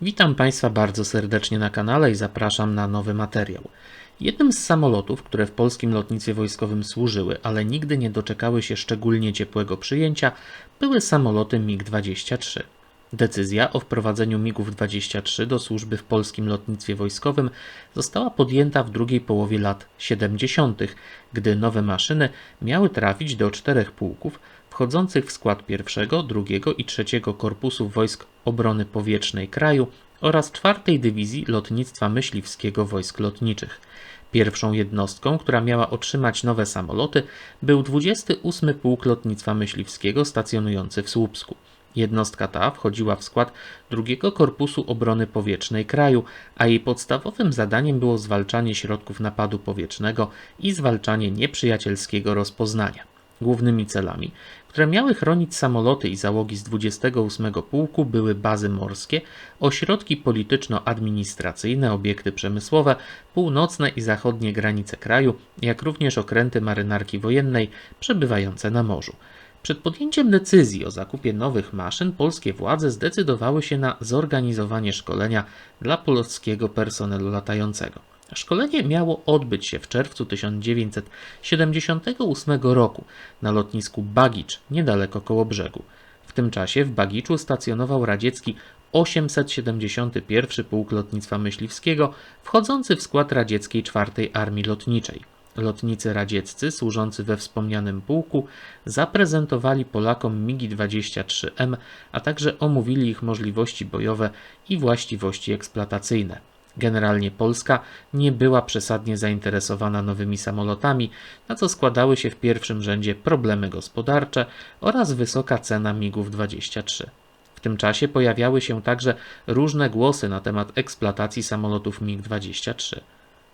Witam Państwa bardzo serdecznie na kanale i zapraszam na nowy materiał. Jednym z samolotów, które w polskim lotnictwie wojskowym służyły, ale nigdy nie doczekały się szczególnie ciepłego przyjęcia, były samoloty MiG-23. Decyzja o wprowadzeniu MiGów-23 do służby w polskim lotnictwie wojskowym została podjęta w drugiej połowie lat 70., gdy nowe maszyny miały trafić do czterech pułków wchodzących w skład pierwszego, drugiego i trzeciego korpusu wojsk obrony powietrznej kraju oraz czwartej dywizji lotnictwa myśliwskiego wojsk lotniczych. Pierwszą jednostką, która miała otrzymać nowe samoloty, był 28 Pułk Lotnictwa Myśliwskiego stacjonujący w Słupsku. Jednostka ta wchodziła w skład drugiego Korpusu Obrony Powietrznej kraju, a jej podstawowym zadaniem było zwalczanie środków napadu powietrznego i zwalczanie nieprzyjacielskiego rozpoznania. Głównymi celami, które miały chronić samoloty i załogi z 28 Pułku były bazy morskie, ośrodki polityczno-administracyjne, obiekty przemysłowe, północne i zachodnie granice kraju, jak również okręty marynarki wojennej przebywające na morzu. Przed podjęciem decyzji o zakupie nowych maszyn polskie władze zdecydowały się na zorganizowanie szkolenia dla polskiego personelu latającego. Szkolenie miało odbyć się w czerwcu 1978 roku na lotnisku Bagicz, niedaleko Kołobrzegu. W tym czasie w Bagiczu stacjonował radziecki 871 Pułk Lotnictwa Myśliwskiego, wchodzący w skład radzieckiej czwartej Armii Lotniczej. Lotnicy radzieccy służący we wspomnianym pułku zaprezentowali Polakom MiG-23M, a także omówili ich możliwości bojowe i właściwości eksploatacyjne. Generalnie Polska nie była przesadnie zainteresowana nowymi samolotami, na co składały się w pierwszym rzędzie problemy gospodarcze oraz wysoka cena MiGów-23. W tym czasie pojawiały się także różne głosy na temat eksploatacji samolotów MiG-23.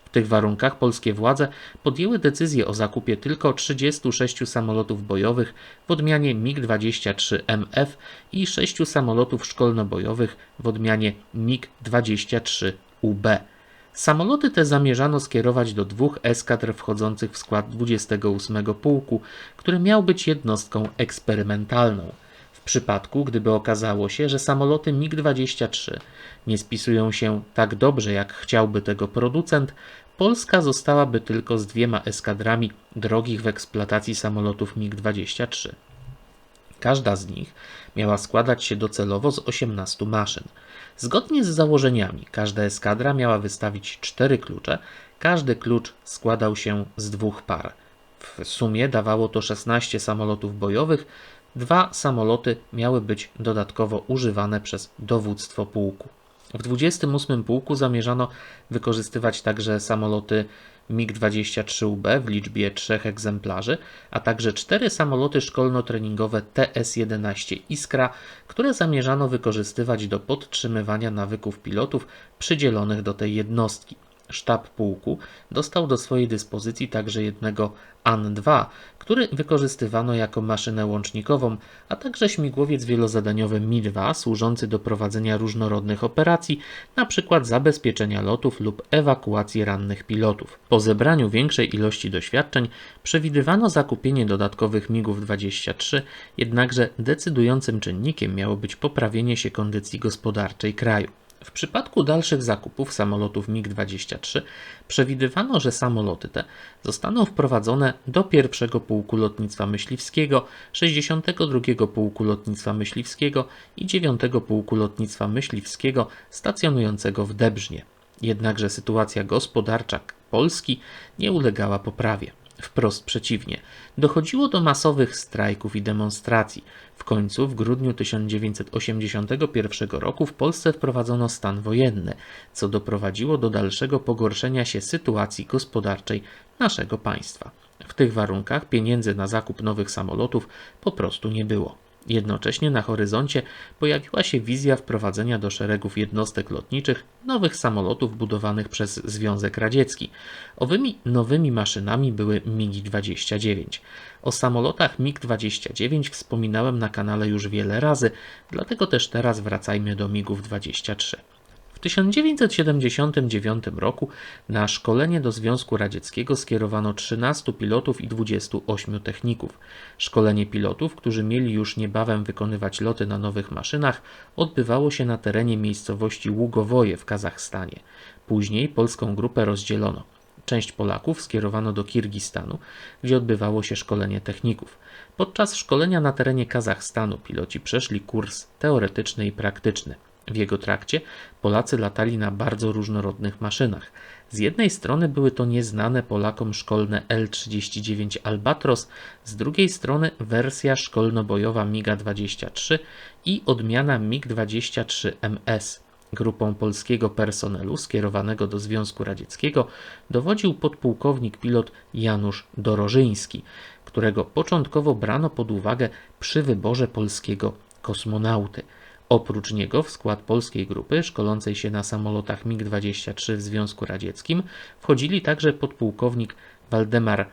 W tych warunkach polskie władze podjęły decyzję o zakupie tylko 36 samolotów bojowych w odmianie MiG-23MF i 6 samolotów szkolno-bojowych w odmianie MiG-23 UB. Samoloty te zamierzano skierować do dwóch eskadr wchodzących w skład 28 Pułku, który miał być jednostką eksperymentalną. W przypadku, gdyby okazało się, że samoloty MiG-23 nie spisują się tak dobrze, jak chciałby tego producent, Polska zostałaby tylko z dwiema eskadrami drogich w eksploatacji samolotów MiG-23. Każda z nich miała składać się docelowo z 18 maszyn. Zgodnie z założeniami, każda eskadra miała wystawić cztery klucze, każdy klucz składał się z dwóch par. W sumie dawało to 16 samolotów bojowych, dwa samoloty miały być dodatkowo używane przez dowództwo pułku. W 28 pułku zamierzano wykorzystywać także samoloty MiG-23UB w liczbie trzech egzemplarzy, a także cztery samoloty szkolno-treningowe TS-11 Iskra, które zamierzano wykorzystywać do podtrzymywania nawyków pilotów przydzielonych do tej jednostki. Sztab pułku dostał do swojej dyspozycji także jednego AN-2, który wykorzystywano jako maszynę łącznikową, a także śmigłowiec wielozadaniowy Mi-2 służący do prowadzenia różnorodnych operacji, np. zabezpieczenia lotów lub ewakuacji rannych pilotów. Po zebraniu większej ilości doświadczeń przewidywano zakupienie dodatkowych MiGów-23, jednakże decydującym czynnikiem miało być poprawienie się kondycji gospodarczej kraju. W przypadku dalszych zakupów samolotów MiG-23 przewidywano, że samoloty te zostaną wprowadzone do pierwszego Pułku Lotnictwa Myśliwskiego, 62 Pułku Lotnictwa Myśliwskiego i 9 Pułku Lotnictwa Myśliwskiego stacjonującego w Debrznie. Jednakże sytuacja gospodarcza Polski nie ulegała poprawie. Wprost przeciwnie. Dochodziło do masowych strajków i demonstracji. W końcu, w grudniu 1981 roku w Polsce wprowadzono stan wojenny, co doprowadziło do dalszego pogorszenia się sytuacji gospodarczej naszego państwa. W tych warunkach pieniędzy na zakup nowych samolotów po prostu nie było. Jednocześnie na horyzoncie pojawiła się wizja wprowadzenia do szeregów jednostek lotniczych nowych samolotów budowanych przez Związek Radziecki. Owymi nowymi maszynami były MiG-29. O samolotach MiG-29 wspominałem na kanale już wiele razy, dlatego też teraz wracajmy do MiGów-23. W 1979 roku na szkolenie do Związku Radzieckiego skierowano 13 pilotów i 28 techników. Szkolenie pilotów, którzy mieli już niebawem wykonywać loty na nowych maszynach, odbywało się na terenie miejscowości Ługowoje w Kazachstanie. Później polską grupę rozdzielono. Część Polaków skierowano do Kirgistanu, gdzie odbywało się szkolenie techników. Podczas szkolenia na terenie Kazachstanu piloci przeszli kurs teoretyczny i praktyczny. W jego trakcie Polacy latali na bardzo różnorodnych maszynach. Z jednej strony były to nieznane Polakom szkolne L-39 Albatros, z drugiej strony wersja szkolno-bojowa MiG-23 i odmiana MiG-23 MS. Grupą polskiego personelu skierowanego do Związku Radzieckiego dowodził podpułkownik pilot Janusz Dorożyński, którego początkowo brano pod uwagę przy wyborze polskiego kosmonauty. Oprócz niego w skład polskiej grupy szkolącej się na samolotach MiG-23 w Związku Radzieckim wchodzili także podpułkownik Waldemar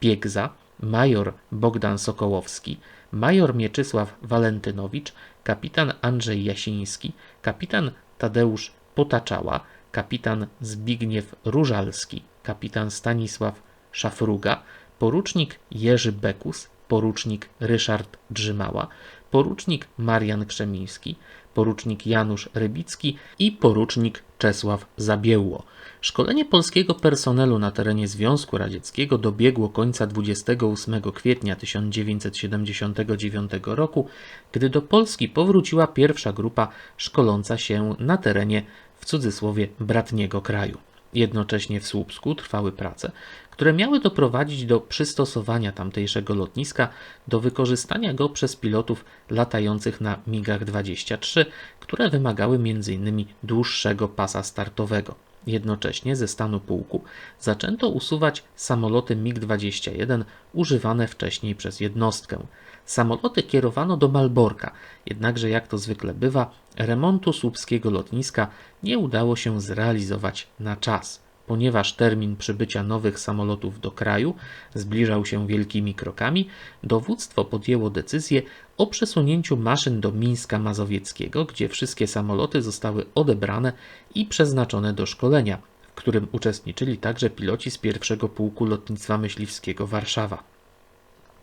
Piegza, major Bogdan Sokołowski, major Mieczysław Walentynowicz, kapitan Andrzej Jasiński, kapitan Tadeusz Potaczała, kapitan Zbigniew Różalski, kapitan Stanisław Szafruga, porucznik Jerzy Bekus, porucznik Ryszard Drzymała, porucznik Marian Krzemiński, porucznik Janusz Rybicki i porucznik Czesław Zabiełło. Szkolenie polskiego personelu na terenie Związku Radzieckiego dobiegło końca 28 kwietnia 1979 roku, gdy do Polski powróciła pierwsza grupa szkoląca się na terenie w cudzysłowie bratniego kraju. Jednocześnie w Słupsku trwały prace, które miały doprowadzić do przystosowania tamtejszego lotniska do wykorzystania go przez pilotów latających na MiGach-23, które wymagały m.in. dłuższego pasa startowego. Jednocześnie ze stanu pułku zaczęto usuwać samoloty MiG-21 używane wcześniej przez jednostkę. Samoloty kierowano do Malborka, jednakże jak to zwykle bywa, remontu słupskiego lotniska nie udało się zrealizować na czas. Ponieważ termin przybycia nowych samolotów do kraju zbliżał się wielkimi krokami, dowództwo podjęło decyzję o przesunięciu maszyn do Mińska Mazowieckiego, gdzie wszystkie samoloty zostały odebrane i przeznaczone do szkolenia, w którym uczestniczyli także piloci z pierwszego pułku lotnictwa myśliwskiego Warszawa.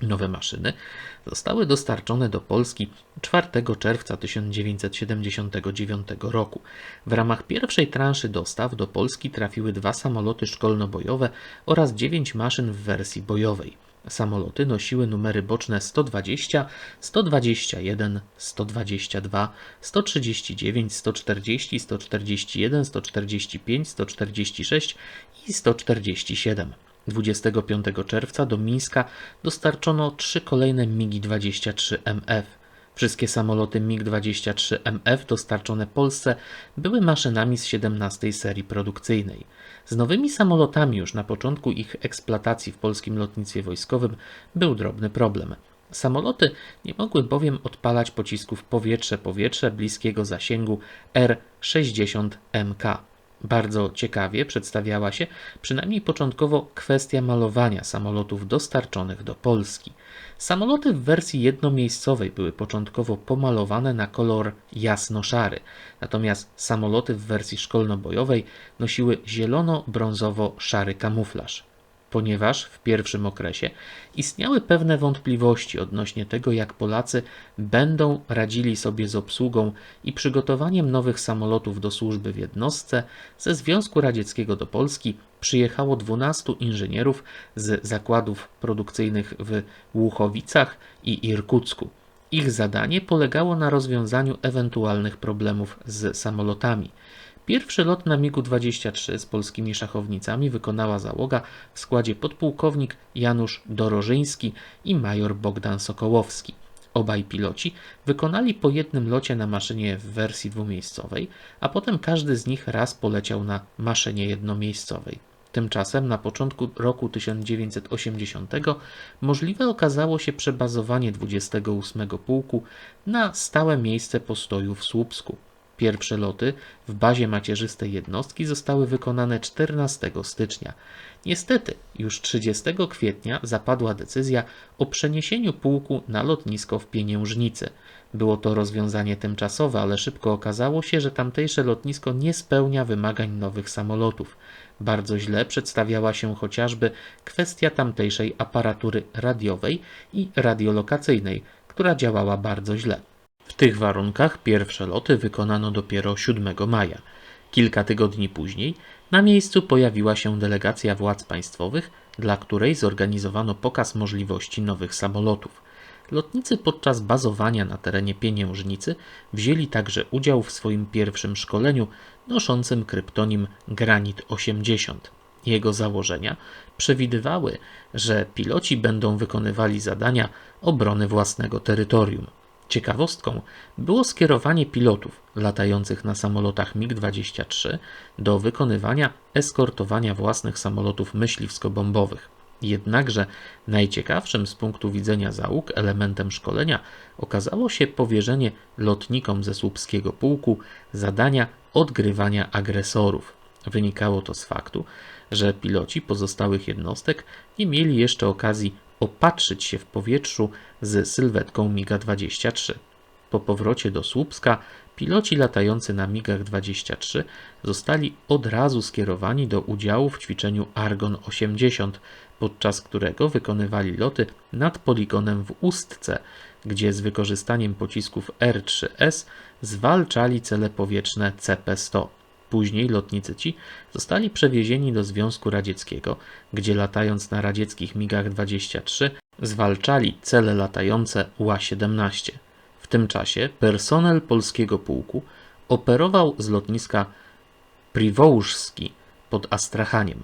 Nowe maszyny zostały dostarczone do Polski 4 czerwca 1979 roku. W ramach pierwszej transzy dostaw do Polski trafiły dwa samoloty szkolno-bojowe oraz 9 maszyn w wersji bojowej. Samoloty nosiły numery boczne 120, 121, 122, 139, 140, 141, 145, 146 i 147. 25 czerwca do Mińska dostarczono trzy kolejne MiG-23MF. Wszystkie samoloty MiG-23MF dostarczone Polsce były maszynami z 17 serii produkcyjnej. Z nowymi samolotami już na początku ich eksploatacji w polskim lotnictwie wojskowym był drobny problem. Samoloty nie mogły bowiem odpalać pocisków powietrze-powietrze bliskiego zasięgu R-60MK. Bardzo ciekawie przedstawiała się przynajmniej początkowo kwestia malowania samolotów dostarczonych do Polski. Samoloty w wersji jednomiejscowej były początkowo pomalowane na kolor jasno-szary, natomiast samoloty w wersji szkolno-bojowej nosiły zielono-brązowo-szary kamuflaż ponieważ w pierwszym okresie istniały pewne wątpliwości odnośnie tego, jak Polacy będą radzili sobie z obsługą i przygotowaniem nowych samolotów do służby w jednostce, ze Związku Radzieckiego do Polski przyjechało 12 inżynierów z zakładów produkcyjnych w Łuchowicach i Irkucku. Ich zadanie polegało na rozwiązaniu ewentualnych problemów z samolotami. Pierwszy lot na MiG-23 z polskimi szachownicami wykonała załoga w składzie podpułkownik Janusz Dorożyński i major Bogdan Sokołowski. Obaj piloci wykonali po jednym locie na maszynie w wersji dwumiejscowej, a potem każdy z nich raz poleciał na maszynie jednomiejscowej. Tymczasem na początku roku 1980 możliwe okazało się przebazowanie 28 pułku na stałe miejsce postoju w Słupsku. Pierwsze loty w bazie macierzystej jednostki zostały wykonane 14 stycznia. Niestety, już 30 kwietnia zapadła decyzja o przeniesieniu pułku na lotnisko w Pieniężnicy. Było to rozwiązanie tymczasowe, ale szybko okazało się, że tamtejsze lotnisko nie spełnia wymagań nowych samolotów. Bardzo źle przedstawiała się chociażby kwestia tamtejszej aparatury radiowej i radiolokacyjnej, która działała bardzo źle. W tych warunkach pierwsze loty wykonano dopiero 7 maja. Kilka tygodni później na miejscu pojawiła się delegacja władz państwowych, dla której zorganizowano pokaz możliwości nowych samolotów. Lotnicy podczas bazowania na terenie Pieniężnicy wzięli także udział w swoim pierwszym szkoleniu noszącym kryptonim Granit 80. Jego założenia przewidywały, że piloci będą wykonywali zadania obrony własnego terytorium. Ciekawostką było skierowanie pilotów latających na samolotach MiG-23 do wykonywania eskortowania własnych samolotów myśliwsko-bombowych. Jednakże najciekawszym z punktu widzenia załóg elementem szkolenia okazało się powierzenie lotnikom ze słupskiego pułku zadania odgrywania agresorów. Wynikało to z faktu, że piloci pozostałych jednostek nie mieli jeszcze okazji opatrzyć się w powietrzu z sylwetką MiGa-23. Po powrocie do Słupska piloci latający na MiGach-23 zostali od razu skierowani do udziału w ćwiczeniu Argon 80, podczas którego wykonywali loty nad poligonem w Ustce, gdzie z wykorzystaniem pocisków R-3S zwalczali cele powietrzne CP-100. Później lotnicy ci zostali przewiezieni do Związku Radzieckiego, gdzie latając na radzieckich MiGach-23 zwalczali cele latające UA-17. W tym czasie personel polskiego pułku operował z lotniska Priwołżski pod Astrachaniem.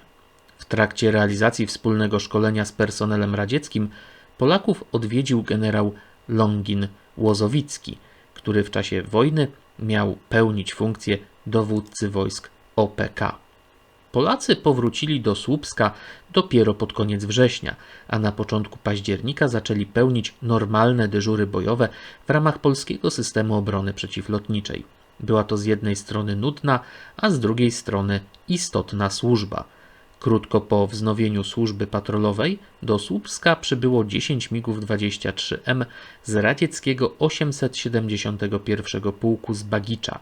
W trakcie realizacji wspólnego szkolenia z personelem radzieckim Polaków odwiedził generał Longin Łozowicki, który w czasie wojny miał pełnić funkcję dowódcy wojsk OPK. Polacy powrócili do Słupska dopiero pod koniec września, a na początku października zaczęli pełnić normalne dyżury bojowe w ramach polskiego systemu obrony przeciwlotniczej. Była to z jednej strony nudna, a z drugiej strony istotna służba. Krótko po wznowieniu służby patrolowej do Słupska przybyło 10 MiGów 23M z radzieckiego 871 pułku z Bagicza.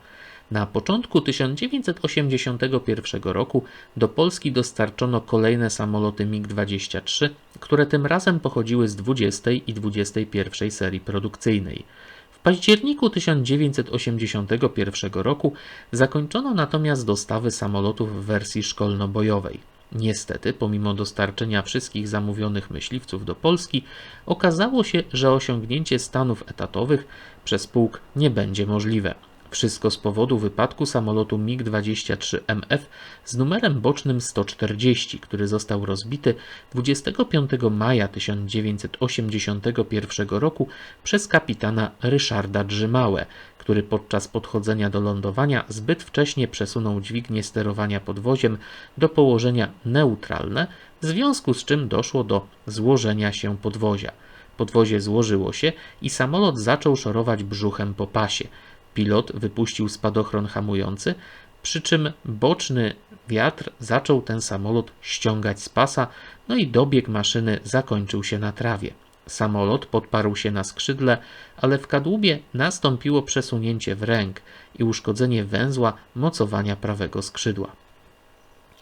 Na początku 1981 roku do Polski dostarczono kolejne samoloty MiG-23, które tym razem pochodziły z 20 i 21 serii produkcyjnej. W październiku 1981 roku zakończono natomiast dostawy samolotów w wersji szkolno-bojowej. Niestety, pomimo dostarczenia wszystkich zamówionych myśliwców do Polski, okazało się, że osiągnięcie stanów etatowych przez pułk nie będzie możliwe. Wszystko z powodu wypadku samolotu MiG-23MF z numerem bocznym 140, który został rozbity 25 maja 1981 roku przez kapitana Ryszarda Drzymałę, który podczas podchodzenia do lądowania zbyt wcześnie przesunął dźwignię sterowania podwoziem do położenia neutralne, w związku z czym doszło do złożenia się podwozia. Podwozie złożyło się i samolot zaczął szorować brzuchem po pasie. Pilot wypuścił spadochron hamujący, przy czym boczny wiatr zaczął ten samolot ściągać z pasa, no i dobieg maszyny zakończył się na trawie. Samolot podparł się na skrzydle, ale w kadłubie nastąpiło przesunięcie w ręk i uszkodzenie węzła mocowania prawego skrzydła.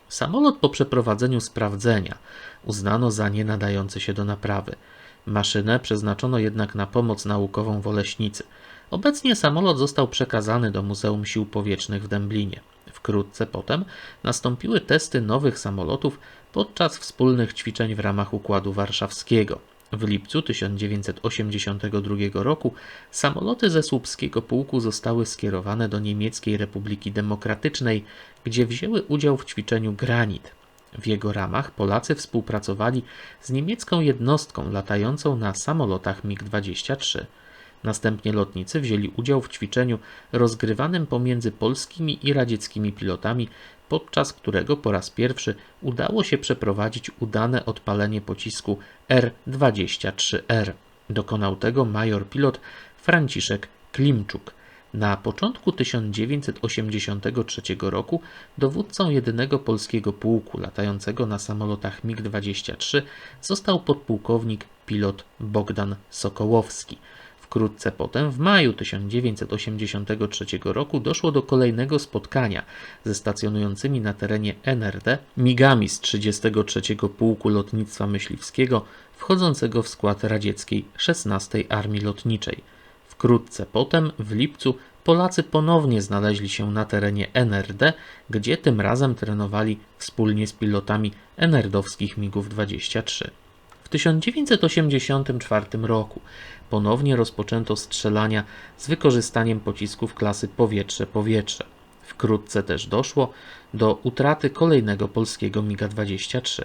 Samolot po przeprowadzeniu sprawdzenia uznano za nie nadający się do naprawy. Maszynę przeznaczono jednak na pomoc naukową w Oleśnicy. Obecnie samolot został przekazany do Muzeum Sił Powietrznych w Dęblinie. Wkrótce potem nastąpiły testy nowych samolotów podczas wspólnych ćwiczeń w ramach Układu Warszawskiego. W lipcu 1982 roku samoloty ze słupskiego pułku zostały skierowane do Niemieckiej Republiki Demokratycznej, gdzie wzięły udział w ćwiczeniu Granit. W jego ramach Polacy współpracowali z niemiecką jednostką latającą na samolotach MiG-23. Następnie lotnicy wzięli udział w ćwiczeniu rozgrywanym pomiędzy polskimi i radzieckimi pilotami, podczas którego po raz pierwszy udało się przeprowadzić udane odpalenie pocisku R-23R. Dokonał tego major pilot Franciszek Klimczuk. Na początku 1983 roku dowódcą jedynego polskiego pułku latającego na samolotach MiG-23 został podpułkownik pilot Bogdan Sokołowski. Wkrótce potem, w maju 1983 roku, doszło do kolejnego spotkania ze stacjonującymi na terenie NRD migami z 33 Pułku Lotnictwa Myśliwskiego, wchodzącego w skład radzieckiej 16 Armii Lotniczej. Wkrótce potem, w lipcu, Polacy ponownie znaleźli się na terenie NRD, gdzie tym razem trenowali wspólnie z pilotami NRD-owskich MiGów 23. W 1984 roku ponownie rozpoczęto strzelania z wykorzystaniem pocisków klasy powietrze-powietrze. Wkrótce też doszło do utraty kolejnego polskiego MiGa-23.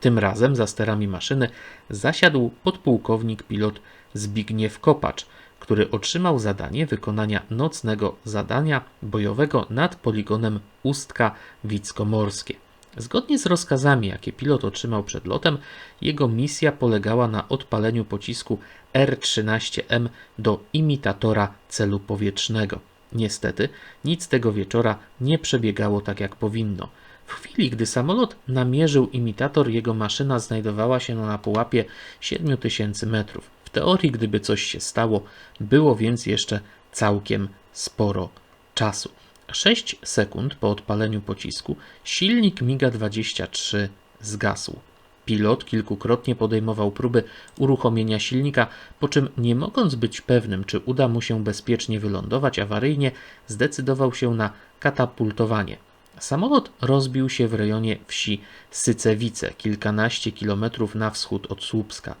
Tym razem za sterami maszyny zasiadł podpułkownik pilot Zbigniew Kopacz, który otrzymał zadanie wykonania nocnego zadania bojowego nad poligonem Ustka Wicko-Morskie. Zgodnie z rozkazami, jakie pilot otrzymał przed lotem, jego misja polegała na odpaleniu pocisku R-13M do imitatora celu powietrznego. Niestety, nic tego wieczora nie przebiegało tak jak powinno. W chwili, gdy samolot namierzył imitator, jego maszyna znajdowała się na pułapie 7000 metrów. W teorii, gdyby coś się stało, było więc jeszcze całkiem sporo czasu. 6 sekund po odpaleniu pocisku silnik MiGa-23 zgasł. Pilot kilkukrotnie podejmował próby uruchomienia silnika, po czym nie mogąc być pewnym, czy uda mu się bezpiecznie wylądować awaryjnie, zdecydował się na katapultowanie. Samolot rozbił się w rejonie wsi Sycewice, kilkanaście kilometrów na wschód od Słupska.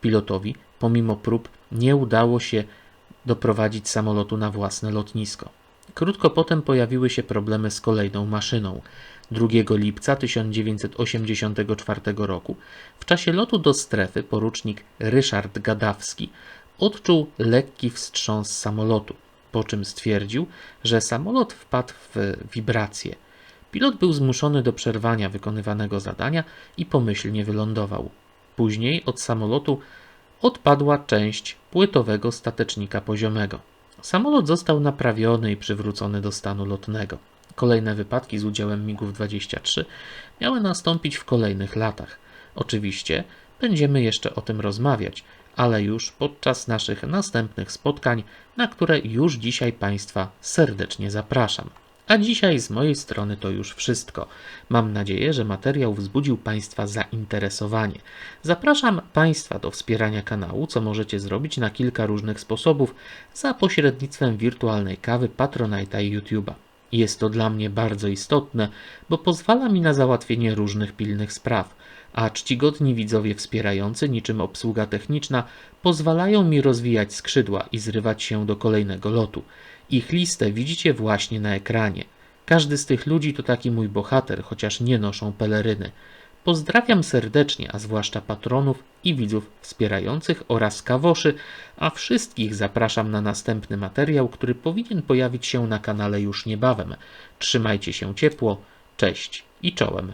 Pilotowi, pomimo prób, nie udało się doprowadzić samolotu na własne lotnisko. Krótko potem pojawiły się problemy z kolejną maszyną. 2 lipca 1984 roku w czasie lotu do strefy porucznik Ryszard Gadawski odczuł lekki wstrząs samolotu, po czym stwierdził, że samolot wpadł w wibrację. Pilot był zmuszony do przerwania wykonywanego zadania i pomyślnie wylądował. Później od samolotu odpadła część płytowego statecznika poziomego. Samolot został naprawiony i przywrócony do stanu lotnego. Kolejne wypadki z udziałem MiGów-23 miały nastąpić w kolejnych latach. Oczywiście będziemy jeszcze o tym rozmawiać, ale już podczas naszych następnych spotkań, na które już dzisiaj Państwa serdecznie zapraszam. A dzisiaj z mojej strony to już wszystko. Mam nadzieję, że materiał wzbudził Państwa zainteresowanie. Zapraszam Państwa do wspierania kanału, co możecie zrobić na kilka różnych sposobów za pośrednictwem wirtualnej kawy Patronite'a i YouTube'a. Jest to dla mnie bardzo istotne, bo pozwala mi na załatwienie różnych pilnych spraw, a czcigodni widzowie wspierający, niczym obsługa techniczna, pozwalają mi rozwijać skrzydła i zrywać się do kolejnego lotu. Ich listę widzicie właśnie na ekranie. Każdy z tych ludzi to taki mój bohater, chociaż nie noszą peleryny. Pozdrawiam serdecznie, a zwłaszcza patronów i widzów wspierających oraz kawoszy, a wszystkich zapraszam na następny materiał, który powinien pojawić się na kanale już niebawem. Trzymajcie się ciepło, cześć i czołem.